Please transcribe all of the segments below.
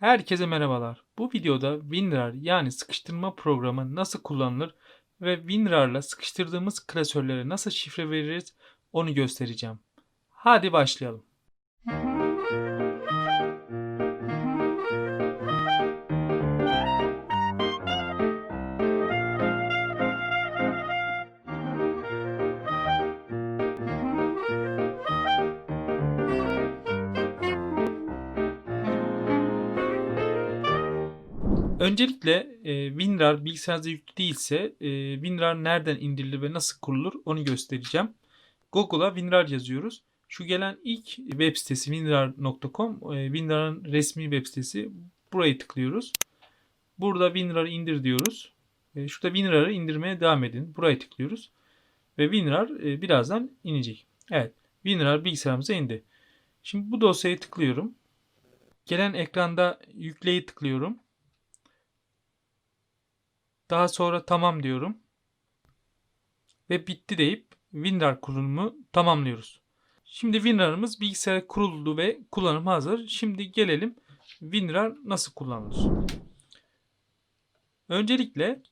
Herkese merhabalar. Bu videoda WinRAR yani sıkıştırma programı nasıl kullanılır ve WinRAR'la sıkıştırdığımız klasörlere nasıl şifre veririz onu göstereceğim. Hadi başlayalım. Öncelikle e, WinRAR bilgisayarınızda yüklü değilse e, WinRAR nereden indirilir ve nasıl kurulur onu göstereceğim. Google'a WinRAR yazıyoruz. Şu gelen ilk web sitesi winrar.com, e, WinRAR'ın resmi web sitesi. Burayı tıklıyoruz. Burada WinRAR'ı indir diyoruz. E, şurada WinRAR'ı indirmeye devam edin. Burayı tıklıyoruz. Ve WinRAR e, birazdan inecek. Evet. WinRAR bilgisayarımıza indi. Şimdi bu dosyayı tıklıyorum. Gelen ekranda yükleyi tıklıyorum. Daha sonra tamam diyorum. Ve bitti deyip WinRAR kurulumu tamamlıyoruz. Şimdi WinRAR'ımız bilgisayara kuruldu ve kullanıma hazır. Şimdi gelelim WinRAR nasıl kullanılır. Öncelikle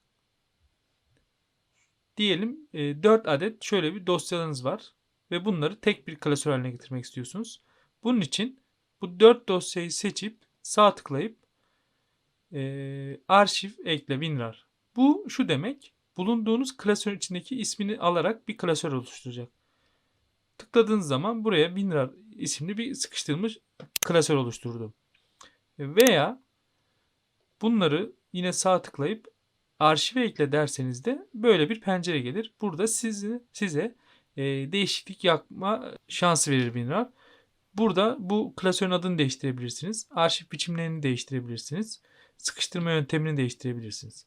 diyelim 4 adet şöyle bir dosyalarınız var ve bunları tek bir klasör haline getirmek istiyorsunuz. Bunun için bu 4 dosyayı seçip sağ tıklayıp e, arşiv ekle WinRAR. Bu şu demek. Bulunduğunuz klasör içindeki ismini alarak bir klasör oluşturacak. Tıkladığınız zaman buraya WinRAR isimli bir sıkıştırılmış klasör oluşturdu. Veya bunları yine sağ tıklayıp arşive ekle derseniz de böyle bir pencere gelir. Burada sizi, size e, değişiklik yapma şansı verir WinRAR. Burada bu klasörün adını değiştirebilirsiniz. Arşiv biçimlerini değiştirebilirsiniz. Sıkıştırma yöntemini değiştirebilirsiniz.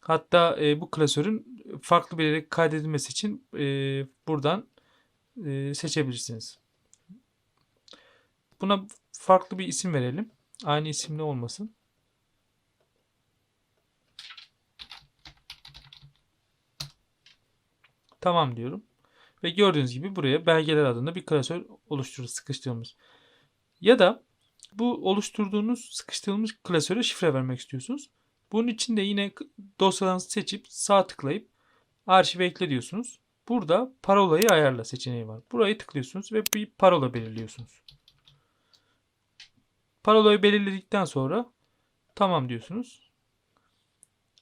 Hatta e, bu klasörün farklı bir yere kaydedilmesi için e, buradan e, seçebilirsiniz. Buna farklı bir isim verelim. Aynı isimli olmasın. Tamam diyorum. Ve gördüğünüz gibi buraya belgeler adında bir klasör oluştururuz sıkıştığımız. Ya da bu oluşturduğunuz sıkıştırılmış klasöre şifre vermek istiyorsunuz. Bunun için de yine dosyalarınızı seçip sağ tıklayıp arşive ekle diyorsunuz. Burada parolayı ayarla seçeneği var. Burayı tıklıyorsunuz ve bir parola belirliyorsunuz. Parolayı belirledikten sonra tamam diyorsunuz.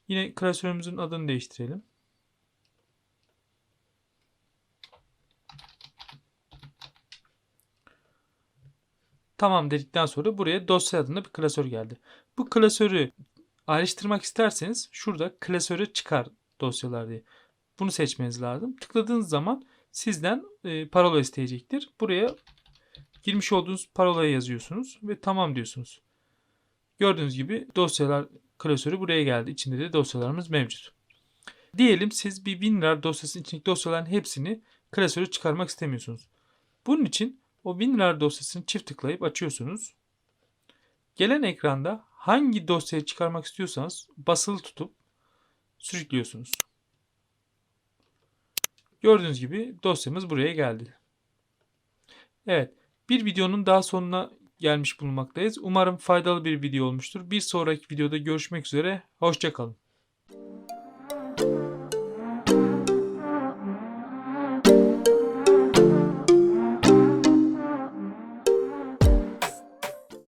Yine klasörümüzün adını değiştirelim. Tamam dedikten sonra buraya dosya adında bir klasör geldi. Bu klasörü ayrıştırmak isterseniz şurada klasöre çıkar dosyalar diye. Bunu seçmeniz lazım. Tıkladığınız zaman sizden e, parola isteyecektir. Buraya girmiş olduğunuz parolayı yazıyorsunuz ve tamam diyorsunuz. Gördüğünüz gibi dosyalar klasörü buraya geldi. İçinde de dosyalarımız mevcut. Diyelim siz bir WinRAR dosyasının içindeki dosyaların hepsini klasöre çıkarmak istemiyorsunuz. Bunun için o WinRAR dosyasını çift tıklayıp açıyorsunuz. Gelen ekranda hangi dosyayı çıkarmak istiyorsanız basılı tutup sürüklüyorsunuz. Gördüğünüz gibi dosyamız buraya geldi. Evet, bir videonun daha sonuna gelmiş bulunmaktayız. Umarım faydalı bir video olmuştur. Bir sonraki videoda görüşmek üzere. Hoşçakalın.